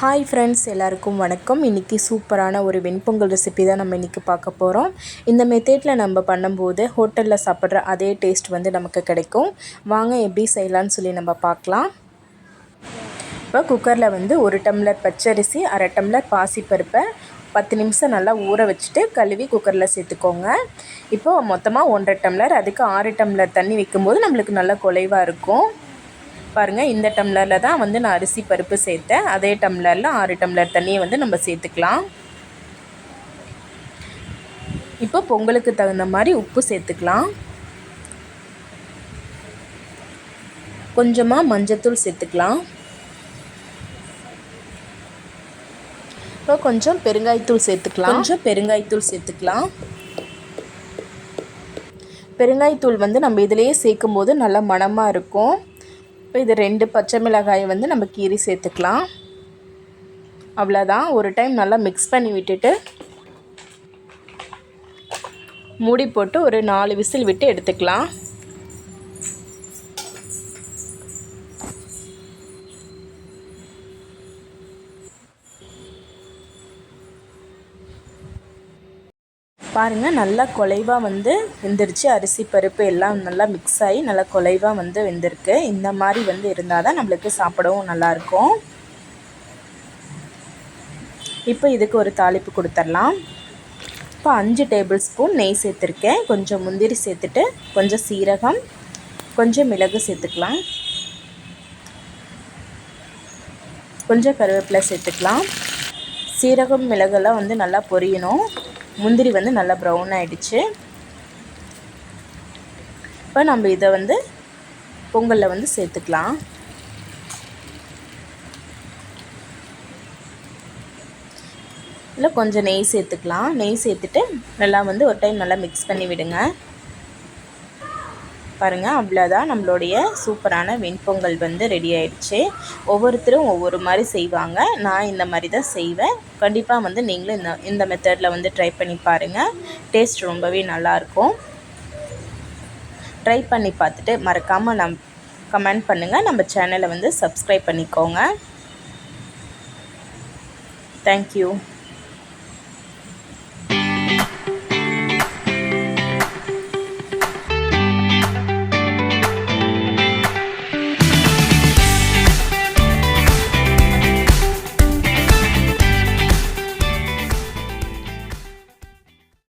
Hi friends எல்லாருக்கும் வணக்கம். இன்றைக்கி சூப்பரான ஒரு வெண்பொங்கல் ரெசிபி தான் நம்ம இன்றைக்கி பார்க்க போகிறோம் இந்த மெத்தேட்டில் நம்ம பண்ணும்போது ஹோட்டலில் சாப்பிட்ற அதே டேஸ்ட் வந்து நமக்கு கிடைக்கும். வாங்க எப்படி செய்யலான்னு சொல்லி நம்ம பார்க்கலாம். இப்போ குக்கரில் வந்து ஒரு டம்ளர் பச்சரிசி அரை டம்ளர் பாசிப்பருப்பை பத்து நிமிஷம் நல்லா ஊற வச்சுட்டு கழுவி குக்கரில் சேர்த்துக்கோங்க. இப்போது மொத்தமாக ஒன்றரை டம்ளர் அதுக்கு ஆறு டம்ளர் தண்ணி வைக்கும்போது நம்மளுக்கு நல்லா குலைவாக இருக்கும். பாருங்கள் இந்த டம்ளரில் தான் வந்து நான் அரிசி பருப்பு சேர்த்தேன். அதே டம்ளரில் ஆறு டம்ளர் தண்ணியை வந்து நம்ம சேர்த்துக்கலாம். இப்போ பொங்கலுக்கு தகுந்த மாதிரி உப்பு சேர்த்துக்கலாம். கொஞ்சமாக மஞ்சத்தூள் சேர்த்துக்கலாம். இப்போ கொஞ்சம் பெருங்காயத்தூள் சேர்த்துக்கலாம். கொஞ்சம் பெருங்காயத்தூள் சேர்த்துக்கலாம். பெருங்காயத்தூள் வந்து நம்ம இதிலேயே சேர்க்கும் போது நல்லா மணமாக இருக்கும். இப்போ இது ரெண்டு பச்சை மிளகாயை வந்து நம்ம கீரி சேர்த்துக்கலாம். அவ்வளோதான். ஒரு டைம் நல்லா மிக்ஸ் பண்ணி விட்டுட்டு மூடி போட்டு ஒரு நாலு விசில் விட்டு எடுத்துக்கலாம். பாருங்கள் நல்லா குலைவாக வந்து வெந்துருச்சு. அரிசி பருப்பு எல்லாம் நல்லா மிக்ஸ் ஆகி நல்லா குலைவாக வந்து வெந்திருக்கு. இந்த மாதிரி வந்து இருந்தால் தான் நம்மளுக்கு சாப்பிடவும் நல்லாயிருக்கும். இப்போ இதுக்கு ஒரு தாளிப்பு கொடுத்துர்லாம். இப்போ அஞ்சு டேபிள் ஸ்பூன் நெய் சேர்த்துருக்கேன். கொஞ்சம் முந்திரி சேர்த்துட்டு கொஞ்சம் சீரகம் கொஞ்சம் மிளகு சேர்த்துக்கலாம். கொஞ்சம் கருவேப்பிலை சேர்த்துக்கலாம். சீரகம் மிளகெல்லாம் வந்து நல்லா பொரியணும். முந்திரி வந்து நல்லா ப்ரௌன் ஆகிடுச்சு இப்போ நம்ம இதை வந்து பொங்கலில் வந்து சேர்த்துக்கலாம். இல்லை கொஞ்சம் நெய் சேர்த்துக்கலாம். நெய் சேர்த்துட்டு நல்லா வந்து ஒரு டைம் நல்லா மிக்ஸ் பண்ணி விடுங்க பாருங்கள் அவ்வளோதான் நம்மளுடைய சூப்பரான வெண்பொங்கல் வந்து ரெடி ஆயிடுச்சு. ஒவ்வொருத்தரும் ஒவ்வொரு மாதிரி செய்வாங்க. நான் இந்த மாதிரி தான் செய்வேன். கண்டிப்பாக வந்து நீங்களும் இந்த இந்த மெத்தடில் வந்து ட்ரை பண்ணி பாருங்கள் டேஸ்ட் ரொம்பவே நல்லாயிருக்கும். ட்ரை பண்ணி பார்த்துட்டு மறக்காமல் நம் கமெண்ட் பண்ணுங்கள் நம்ம சேனலை வந்து சப்ஸ்கிரைப் பண்ணிக்கோங்க. தேங்க்யூ